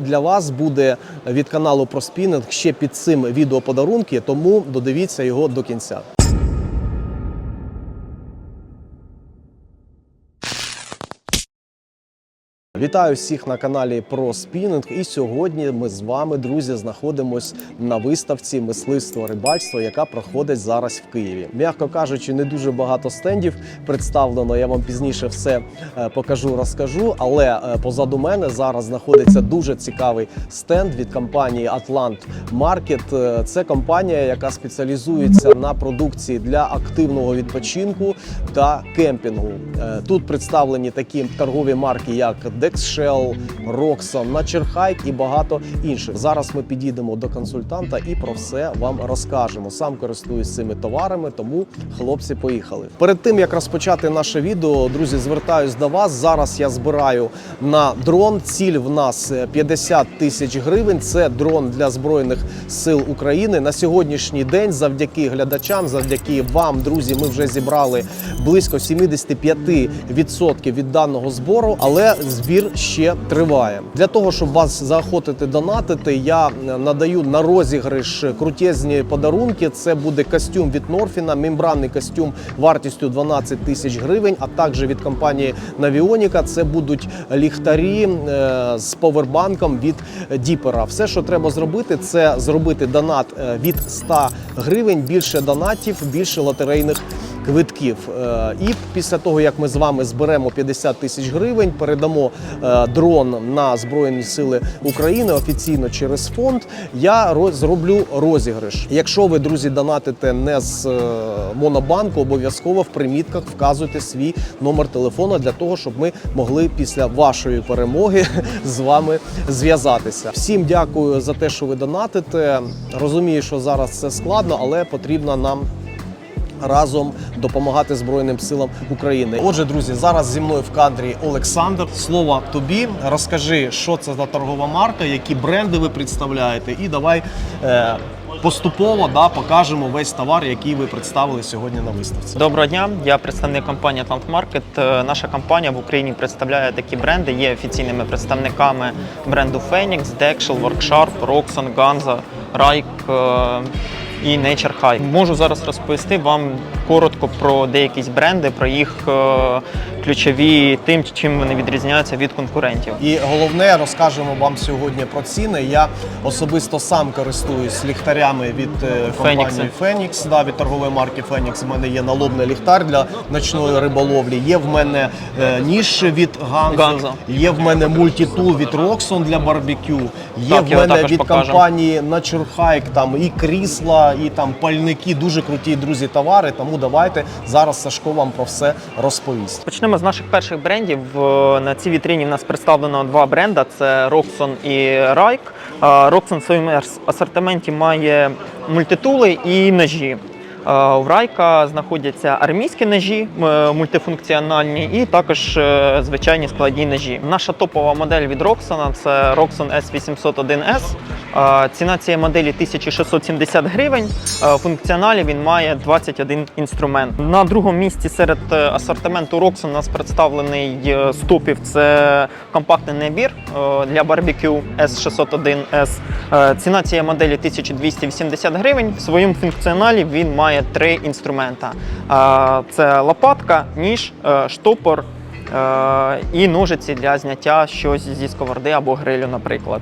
Для вас буде від каналу про ProSpinning ще під цим відео подарунки, тому додивіться його до кінця. Вітаю всіх на каналі про спінінг. І сьогодні ми з вами, друзі, знаходимось на виставці мисливство рибальство, яка проходить зараз в Києві. М'яко кажучи, не дуже багато стендів представлено. Я вам пізніше все е, покажу, розкажу. Але е, позаду мене зараз знаходиться дуже цікавий стенд від компанії Atlant Market. Е, Це компанія, яка спеціалізується на продукції для активного відпочинку та кемпінгу. Тут представлені такі торгові марки, як Dexshell, Roxon, Nature Hike і багато інших. Зараз ми підійдемо до консультанта і про все вам розкажемо. Сам користуюсь цими товарами, тому хлопці поїхали. Перед тим як розпочати наше відео, друзі, звертаюсь до вас. Зараз я збираю на дрон. Ціль в нас е, 50 тисяч гривень. Це дрон для збройних сил України. На сьогоднішній день, завдяки глядачам, завдяки вам, друзі, ми вже зібрали близько 75% від даного збору, але збір ще триває. Для того щоб вас заохотити донатити, я е, надаю на розіграш крутезні подарунки. Це буде костюм від Норфіна, мембранний костюм вартістю 12 тисяч гривень. А також від компанії Навіоніка це будуть ліхтарі е, з повербанком від Діпера. Все, що треба зробити, це зробити донат е, від 100 гривень. Більше донатів, більше лотерейних квитків. Е, І після того, як ми з вами зберемо 50 тисяч гривень, передамо е, дрон на Збройні Сили України офіційно через фонд. Я зроблю розіграш. Якщо ви, друзі, донатите не з е, монобанку, обов'язково в примітках вказуйте свій номер телефону для того, щоб ми могли після вашої перемоги з вами зв'язатися. Всім дякую за те, що ви донатите. Розумію, що зараз це складно, але потрібно нам разом допомагати Збройним силам України. Отже, друзі, зараз зі мною в кадрі Олександр. Слово тобі. Розкажи, що це за торгова марка, які бренди ви представляєте, і давай е, поступово да, покажемо весь товар, який ви представили сьогодні на виставці. Доброго дня, я представник компанії Atlant Market. Е, Наша компанія в Україні представляє такі бренди, є офіційними представниками бренду Phoenix, Dexel, Worksharp, Roxon, Ganza, Raik е, і Nature High. Можу зараз розповісти вам коротко про деякі бренди, про їх е, ключові тим, чим вони відрізняються від конкурентів. І головне, розкажемо вам сьогодні про ціни. Я особисто сам користуюсь ліхтарями від е, компанії Phoenix, да, від торгової марки Phoenix. У мене є налобний ліхтар для ночної риболовлі. Є в мене е, ніж від Ganzo. є в мене мультитул від Roxon для барбекю. Є Так, в мене від покажемо. компанії Nature Hike там і крісла, і там пальники. Дуже круті друзі товари. Тому давайте зараз Сашко вам про все розповість. Почнемо з наших перших брендів. На цій вітріні в нас представлено два бренда: це Roxon і. Е, Roxon в своєму асортименті має мультитули і ножі. У Райка знаходяться армійські ножі мультифункціональні і також е, звичайні складні ножі. Наша топова модель від Roxon – це Roxon S801S. Е, Ціна цієї моделі 1670 гривень. Е, функціоналі він має 21 інструмент. На другому місці серед е, асортименту Roxon у нас представлений е, з топів. Це компактний набір е, для барбекю S601S. Е, Ціна цієї моделі 1280 гривень. В своєму функціоналі він має три інструмента: Е, це лопатка, ніж, е, штопор. е, І ножиці для зняття щось зі сковороди або грилю, наприклад.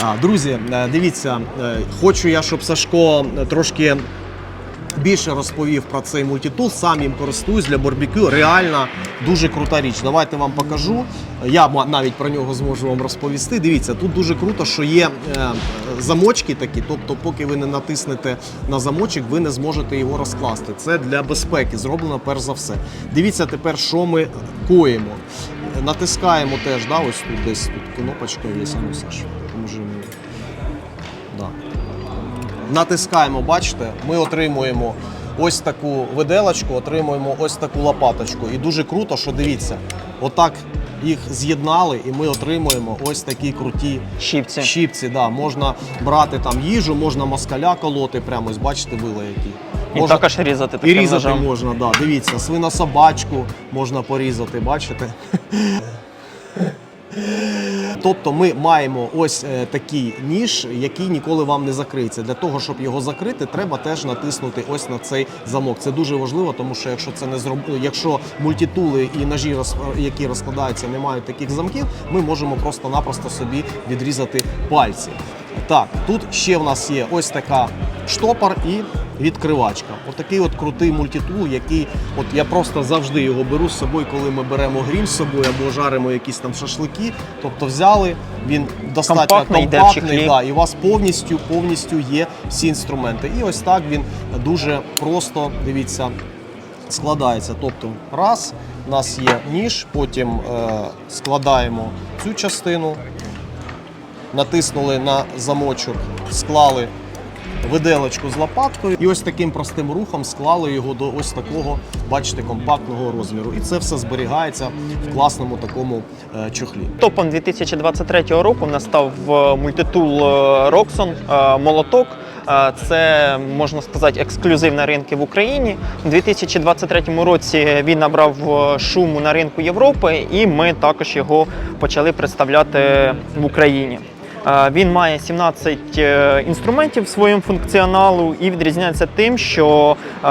А, друзі, е, дивіться, е, хочу я, щоб Сашко е, трошки більше розповів про цей мультитул. Сам їм користуюсь для барбекю. Реально дуже крута річ. Давайте вам покажу. Я навіть про нього зможу вам розповісти. Дивіться, тут дуже круто, що є замочки такі. Тобто, поки ви не натиснете на замочок, ви не зможете його розкласти. Це для безпеки зроблено перш за все. Дивіться тепер, що ми коїмо. Натискаємо теж, да, ось тут десь тут кнопочка є. Ну, Натискаємо, бачите, ми отримуємо ось таку виделочку, отримуємо ось таку лопаточку. І дуже круто, що дивіться, отак їх з'єднали, і ми отримуємо ось такі круті Щіпці. щіпці. Да. Можна брати там їжу, можна москаля колоти, прямо ось бачите, вила які. І Можна- також різати і різати ножем. можна, да. Дивіться, свинособачку можна порізати, бачите? Тобто ми маємо ось е, такий ніж, який ніколи вам не закриється. Для того, щоб його закрити, треба теж натиснути ось на цей замок. Це дуже важливо, тому що якщо це не зроб... якщо мультитули і ножі, які розкладаються, не мають таких замків, ми можемо просто-напросто собі відрізати пальці. Так, тут ще в нас є ось така штопор і відкривачка. Отакий от крутий мультитул, який от я просто завжди його беру з собою, коли ми беремо гріль з собою або жаримо якісь там шашлики. Тобто взяли, він достатньо Компактний, компактний, да, і у вас повністю повністю є всі інструменти. І ось так він дуже просто дивіться складається. Тобто, раз, у нас є ніж, потім е, складаємо цю частину, натиснули на замочок, склали виделочку з лопаткою, і ось таким простим рухом склали його до ось такого, бачите, компактного розміру. І це все зберігається в класному такому е, чохлі. Топом 2023 року в нас став е, мультитул Roxon е, молоток. Це можна сказати ексклюзив на ринки в Україні. У 2023 році він набрав шуму на ринку Європи, і ми також його почали представляти в Україні. Він має 17 е, інструментів в своєму функціоналу і відрізняється тим, що е,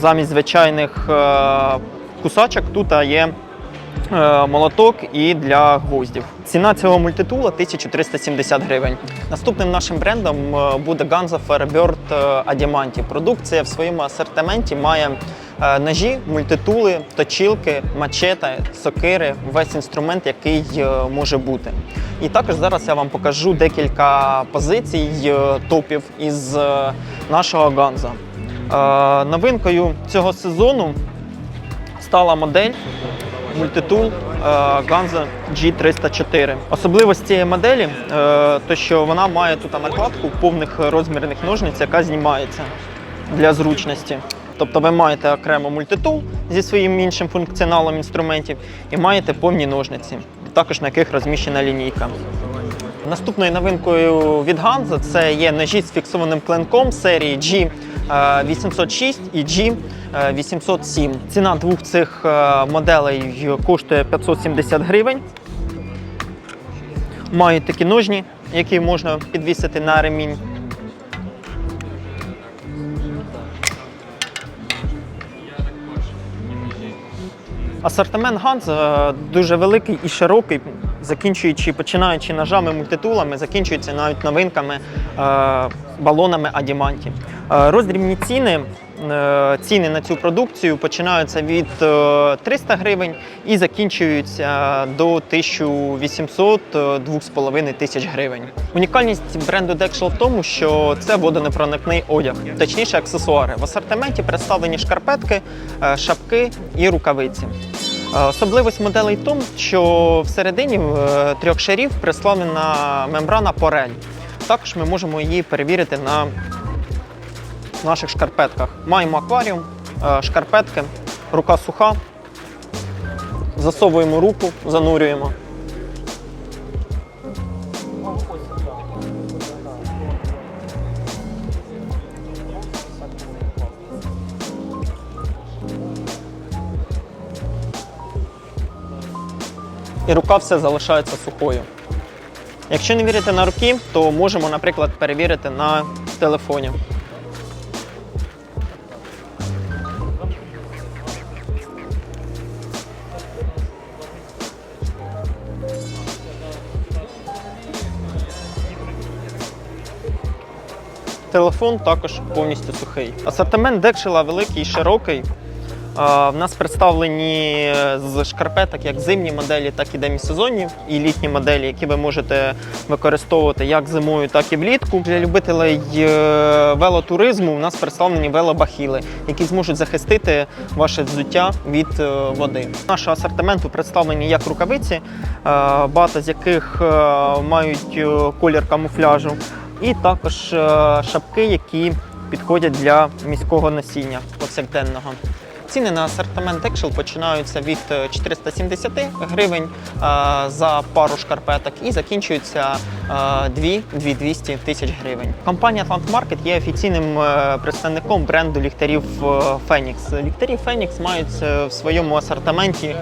замість звичайних е, кусачок тут є молоток і для гвоздів. Ціна цього мультитула 1370 гривень. Наступним нашим брендом буде Ganza Firebird Adiamanti. Продукція в своєму асортименті має ножі, мультитули, точилки, мачете, сокири, весь інструмент, який е, може бути. І також зараз я вам покажу декілька позицій е, топів із е, нашого Ганза. Е, Новинкою цього сезону стала модель мультитул е, Ganza G304. Особливість цієї моделі, е, то що вона має тут накладку повних розмірних ножниць, яка знімається для зручності. Тобто ви маєте окремо мультитул зі своїм іншим функціоналом інструментів і маєте повні ножниці, також на яких розміщена лінійка. Наступною новинкою від Ганза це є ножі з фіксованим клинком серії G806 і G807. Ціна двох цих е, моделей коштує 570 гривень. Мають такі ножні, які можна підвісити на ремінь. Асортимент Ганз е, дуже великий і широкий, закінчуючи, починаючи ножами, мультитулами, закінчується навіть новинками, е, балонами Адіманті. Е, Роздрібні ціни. Е, Ціни на цю продукцію починаються від е, 300 гривень і закінчуються до 1800-2,5 тисяч гривень. Унікальність бренду Dexel в тому, що це водонепроникний одяг, точніше аксесуари. В асортименті представлені шкарпетки, е, шапки і рукавиці. Е, Особливість моделей в тому, що всередині е, трьох шарів приславлена мембрана Порель. Також ми можемо її перевірити на наших шкарпетках. Маємо акваріум, е, шкарпетки, рука суха. Засовуємо руку, занурюємо. і рука все залишається сухою. Якщо не вірите на руки, то можемо, наприклад, перевірити на телефоні. Телефон також повністю сухий. Асортимент декшела великий і широкий. В нас представлені з шкарпеток як зимні моделі, так і демісезонні і літні моделі, які ви можете використовувати як зимою, так і влітку. Для любителей е, велотуризму у нас представлені велобахіли, які зможуть захистити ваше взуття від е, води. Нашого асортименту представлені як рукавиці, е, багато з яких мають колір камуфляжу, і також е, шапки, які підходять для міського носіння повсякденного. Ціни на асортимент Екшел починаються від е, 470 гривень е, за пару шкарпеток і закінчуються е, 2-200 тисяч гривень. Компанія Atlant Market є офіційним е, представником бренду ліхтарів е, Phoenix. Ліхтарі Phoenix мають е, в своєму асортименті е,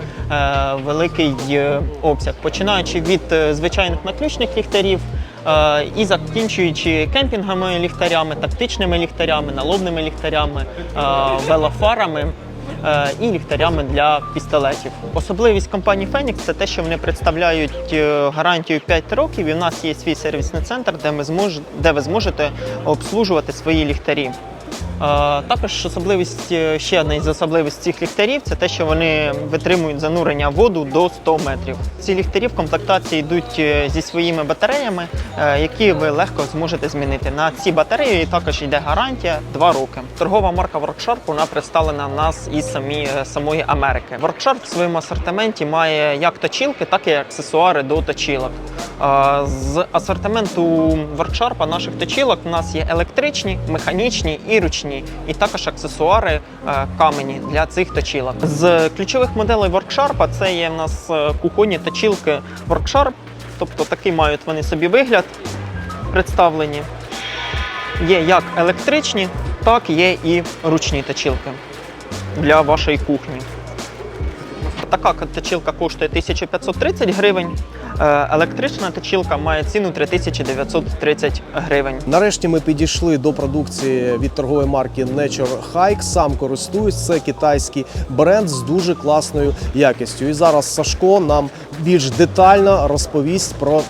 великий е, обсяг, починаючи від е, звичайних наключних ліхтарів. Е, І закінчуючи кемпінгами ліхтарями, тактичними ліхтарями, налобними ліхтарями, е, велофарами е, і ліхтарями для пістолетів. Особливість компанії Phoenix це те, що вони представляють гарантію 5 років, і в нас є свій сервісний центр, де, ми змож... де ви зможете обслужувати свої ліхтарі. Також особливість е, ще одна із особливостей цих ліхтарів це те, що вони витримують занурення воду до 100 метрів. Ці ліхтарі в комплектації йдуть е, зі своїми батареями, е, які ви легко зможете змінити. На ці батареї також йде гарантія 2 роки. Торгова марка Worksharp вона представлена нас із самі, самої Америки. Worksharp в своєму асортименті має як точілки, так і аксесуари до точілок. З асортименту Worksharp наших точілок у нас є електричні, механічні і ручні, і також аксесуари е, камені для цих точілок. З ключових моделей Worksharp це є в нас е, кухонні точілки Worksharp, тобто такий мають вони собі вигляд представлені. Є як електричні, так є і ручні точілки для вашої кухні. Така точилка коштує 1530 гривень. Е, Електрична точилка має ціну 3930 гривень. Нарешті ми підійшли до продукції від торгової марки Nature Hike. Сам користуюсь. Це китайський бренд з дуже класною якістю. І зараз Сашко нам більш детально розповість про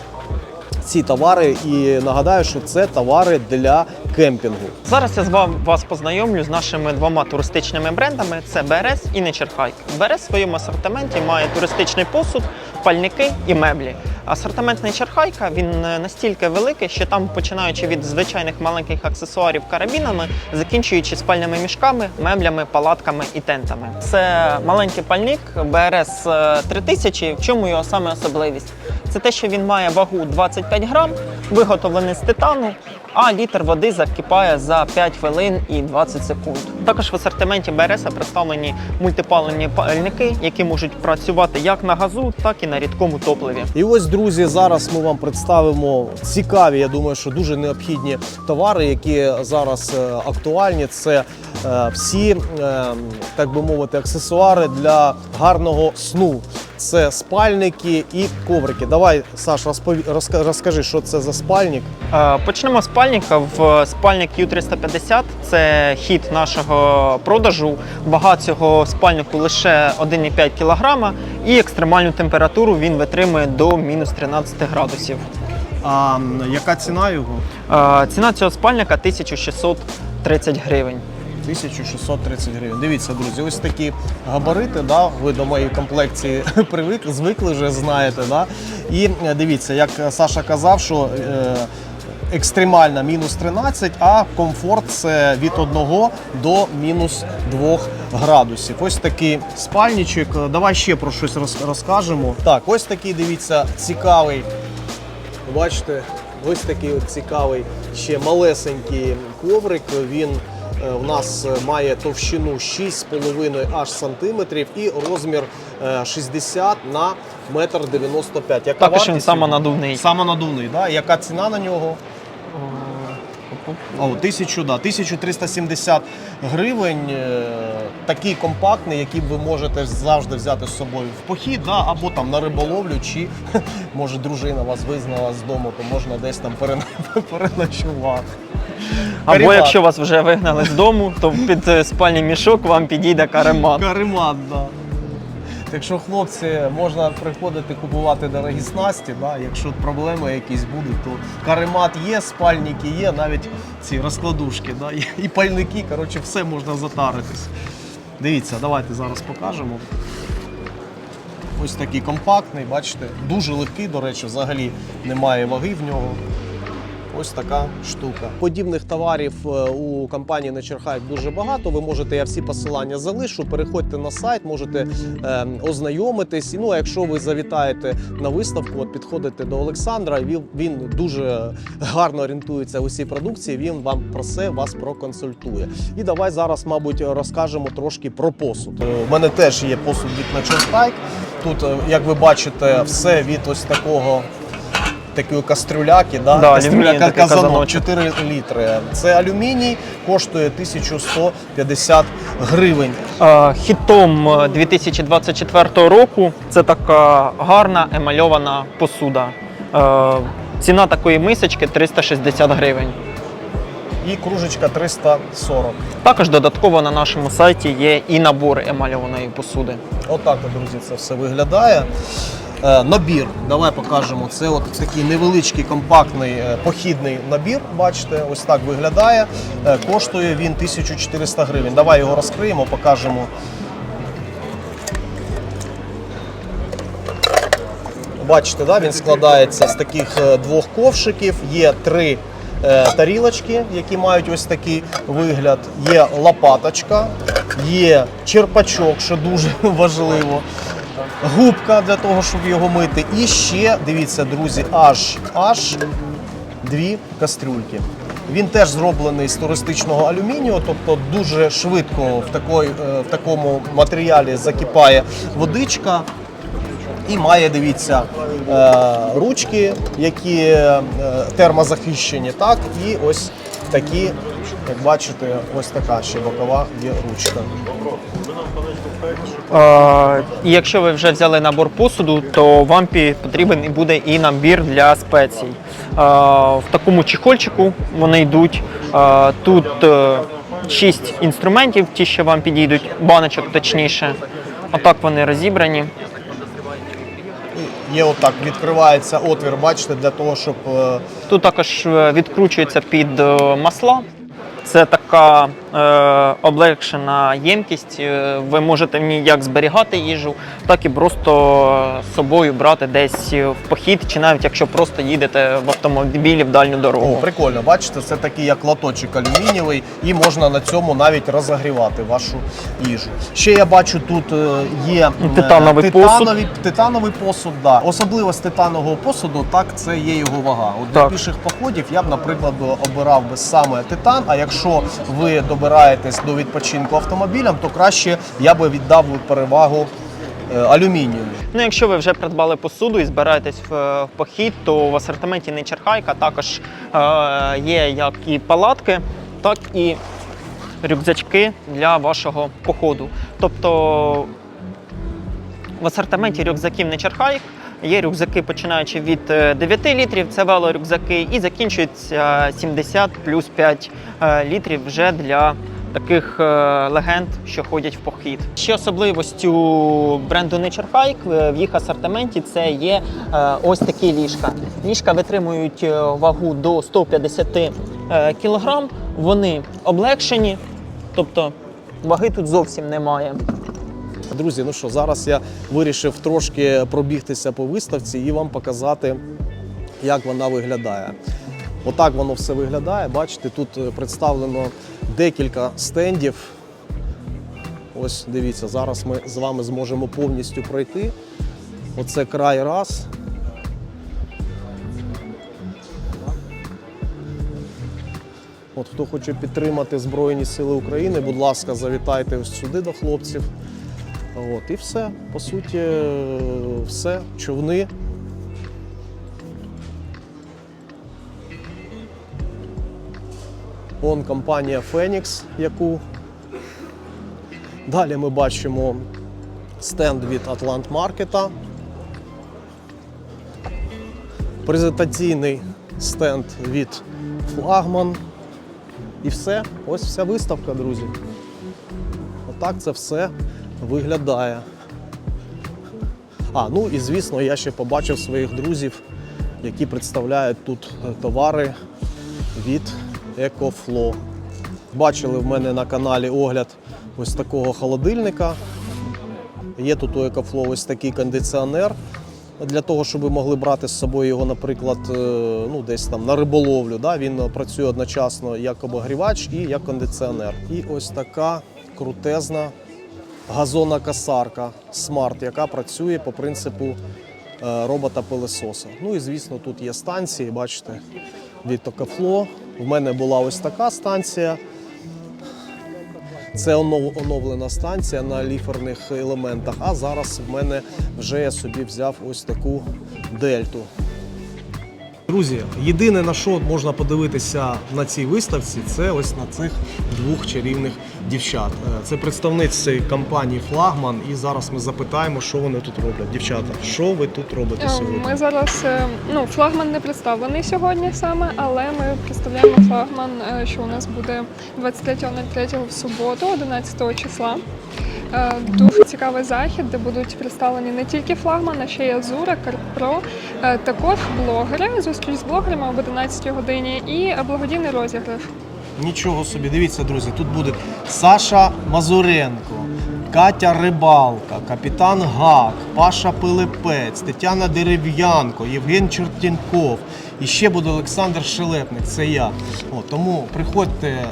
ці товари. І нагадаю, що це товари для кемпінгу. Зараз я з вами вас познайомлю з нашими двома туристичними брендами: це BRS і Hike. BRS в своєму асортименті має туристичний посуд, пальники і меблі. Асортимент Чархайка він е, настільки великий, що там, починаючи від звичайних маленьких аксесуарів карабінами, закінчуючи спальними мішками, меблями, палатками і тентами. Це маленький пальник БРС е, 3000. В чому його саме особливість? Це те, що він має вагу 25 грам, виготовлений з титану, а літр води закипає за 5 хвилин і 20 секунд. Також в асортименті БРС представлені мультипаливні пальники, які можуть працювати як на газу, так і на рідкому топливі. І ось, друзі, зараз ми вам представимо цікаві, я думаю, що дуже необхідні товари, які зараз е, актуальні. Це е, всі, е, так би мовити, аксесуари для гарного сну. Це спальники і коврики. Давай, Саш, розпові... розкажи, що це за спальник. Е, Почнемо з спальника. В спальник U350 це хід нашого продажу. Вага цього спальнику лише 1,5 кг і екстремальну температуру він витримує до мінус 13 градусів. А яка ціна його? Е, Ціна цього спальника 1630 гривень. 1630 гривень. Дивіться, друзі, ось такі габарити. Да? Ви до моєї комплекції привикли, звикли вже знаєте. Да? І е, дивіться, як Саша казав, що е, екстремальна мінус 13, а комфорт це від 1 до мінус 2 градусів. Ось такий спальничок. Давай ще про щось роз- розкажемо. Так, ось такий, дивіться, цікавий. Бачите, ось такий цікавий ще малесенький коврик. Він у нас е, має товщину 6,5 аж сантиметрів і розмір е, 60 на метр 95. Яка Також він самонадувний. Самонадувний, да? Яка ціна на нього? О, 1000, да, 1370 гривень. Е, Такий компактний, який ви можете завжди взяти з собою в похід, да, або там на риболовлю, чи може дружина вас визнала з дому, то можна десь там переночувати. Або Каремат. якщо вас вже вигнали з дому, то під е, спальний мішок вам підійде каремат. Каремат, да. Так що, хлопці, можна приходити купувати дорогі снасті. Да? Якщо проблеми якісь будуть, то каремат є, спальники є, навіть ці розкладушки, да? є, і пальники, коротше, все можна затаритись. Дивіться, давайте зараз покажемо. Ось такий компактний, бачите, дуже легкий, до речі, взагалі немає ваги в нього. Ось така штука. Подібних товарів е, у компанії Hike дуже багато. Ви можете, я всі посилання залишу. Переходьте на сайт, можете е, ознайомитись. Ну, а якщо ви завітаєте на виставку, от підходите до Олександра. Він, він дуже гарно орієнтується у цій продукції. Він вам про все вас проконсультує. І давай зараз, мабуть, розкажемо трошки про посуд. Е, У мене теж є посуд від Hike. Тут, е, як ви бачите, все від ось такого. Такої кастрюляки, да? Да, кастрюля алюміній, такий казанок, казаночок. 4 літри. Це алюміній, коштує 1150 гривень. Е, Хітом е, 2024 року це така гарна емальована посуда. Е, Ціна такої мисочки 360 гривень. І кружечка 340. Також додатково на нашому сайті є і набор емальованої посуди. Отак, от, друзі, це все виглядає. Е, Набір, давай покажемо. Це от такий невеличкий компактний е, похідний набір. Бачите, ось так виглядає. Е, Коштує він 1400 гривень. Давай його розкриємо, покажемо. Бачите, да, він складається з таких двох ковшиків. Є три тарілочки, які мають ось такий вигляд. Є лопаточка, є черпачок, що дуже важливо. Губка для того, щоб його мити. І ще, дивіться, друзі, аж аж дві кастрюльки. Він теж зроблений з туристичного алюмінію, тобто дуже швидко в, такої, е, в такому матеріалі закипає водичка. І має, дивіться, е, ручки, які е, термозахищені, так, і ось такі, як бачите, ось така ще бокова є ручка. Е, І якщо ви вже взяли набор посуду, то вам потрібен і буде і набір для спецій. Е, В такому чехольчику вони йдуть. Е, Тут 6 інструментів, ті, що вам підійдуть, баночок точніше. Отак вони розібрані. Є отак, відкривається отвір, бачите, для того, щоб е, Тут також е, відкручується під е, масла. Така е, облегшена ємкість. Е, Ви можете в ній як зберігати їжу, так і просто з собою брати десь в похід, чи навіть якщо просто їдете в автомобілі в дальню О, дорогу. прикольно, бачите, це такий як лоточок алюмінієвий, і можна на цьому навіть розогрівати вашу їжу. Ще я бачу, тут е, є Титановий титановий, титановий посуд. Да. Особливість титанового посуду, так, це є його вага. От для піших походів я б, наприклад, обирав би саме титан. А якщо ви добираєтесь до відпочинку автомобілям, то краще я би віддав перевагу е, алюмінію. Ну, якщо ви вже придбали посуду і збираєтесь в, похід, то в асортименті Nature Hike також е, є як і палатки, так і рюкзачки для вашого походу. Тобто в асортименті рюкзаків Nature Hike є рюкзаки, починаючи від е, 9 літрів, це велорюкзаки, і закінчується 70 плюс 5 е, літрів вже для таких е, легенд, що ходять в похід. Ще особливостю бренду Nature Hike е, в їх асортименті це є е, ось такі ліжка. Ліжка витримують е, вагу до 150 е, кг, вони облегшені, тобто ваги тут зовсім немає. Друзі, ну що, зараз я вирішив трошки пробігтися по виставці і вам показати, як вона виглядає. Отак воно все виглядає. Бачите, тут представлено декілька стендів. Ось дивіться, зараз ми з вами зможемо повністю пройти. Оце край раз. От хто хоче підтримати Збройні Сили України, будь ласка, завітайте ось сюди до хлопців. От, і все. По суті, е, все. Човни. Вон компанія Фенікс, яку. Далі ми бачимо стенд від Атлант Маркета. Презентаційний стенд від Флагман. І все. Ось вся виставка, друзі. Отак це все виглядає. А, ну і звісно, я ще побачив своїх друзів, які представляють тут е, товари від EcoFlow. Бачили в мене на каналі огляд ось такого холодильника. Є тут у EcoFlow ось такий кондиціонер. для того, щоб ви могли брати з собою його, наприклад, е, ну десь там на риболовлю. Да? Він працює одночасно як обогрівач і як кондиціонер. І ось така крутезна газонна касарка Smart, яка працює по принципу е, робота-пилесоса. Ну і звісно, тут є станції, бачите, від Токафло. В мене була ось така станція. Це оновлена станція на ліферних елементах. А зараз в мене вже я собі взяв ось таку дельту. Друзі, єдине на що можна подивитися на цій виставці, це ось на цих двох чарівних дівчат. Е, Це представниці компанії Флагман. І зараз ми запитаємо, що вони тут роблять. Дівчата, що ви тут робите Е, сьогодні? Ми зараз е, ну флагман не представлений сьогодні саме, але ми представляємо флагман, що у нас буде 23.03 в суботу, 11 числа. Е, Дуже цікавий захід, де будуть представлені не тільки флагман, а ще й Азура, Карпро, е, також блогери. Зустріч з блогерами об 11 годині і благодійний розіграш. Нічого собі, дивіться, друзі, тут буде Саша Мазуренко, Катя Рибалка, капітан Гак, Паша Пилипець, Тетяна Дерев'янко, Євген Чертінков. І ще буде Олександр Шелепник, це я. О, тому приходьте е,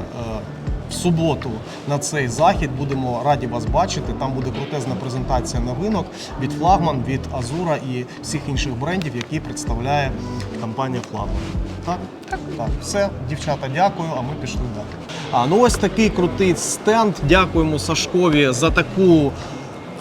в суботу на цей захід, будемо раді вас бачити. Там буде крутезна презентація новинок від Флагман, від Азура і всіх інших брендів, які представляє компанія Флагман. Так? Так. Так, все, дівчата, дякую, а ми пішли далі. А ну ось такий крутий стенд. Дякуємо Сашкові за таку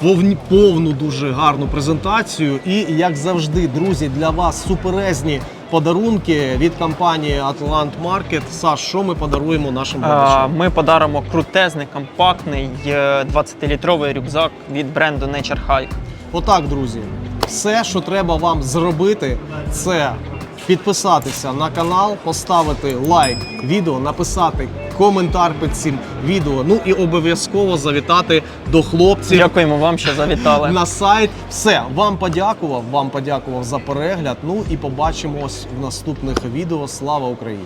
повні- повну, дуже гарну презентацію. І як завжди, друзі, для вас суперезні подарунки від компанії Atlant Market. Саш, що ми подаруємо нашим Е, глядачам? Ми подаримо крутезний, компактний е, 20-літровий рюкзак від бренду Nature Hike. Отак, друзі, все, що треба вам зробити, це підписатися на канал, поставити лайк відео, написати коментар під цим відео. Ну і обов'язково завітати до хлопців Дякуємо вам, що завітали. на сайт. Все, вам подякував, вам подякував за перегляд. Ну і побачимось в наступних відео. Слава Україні!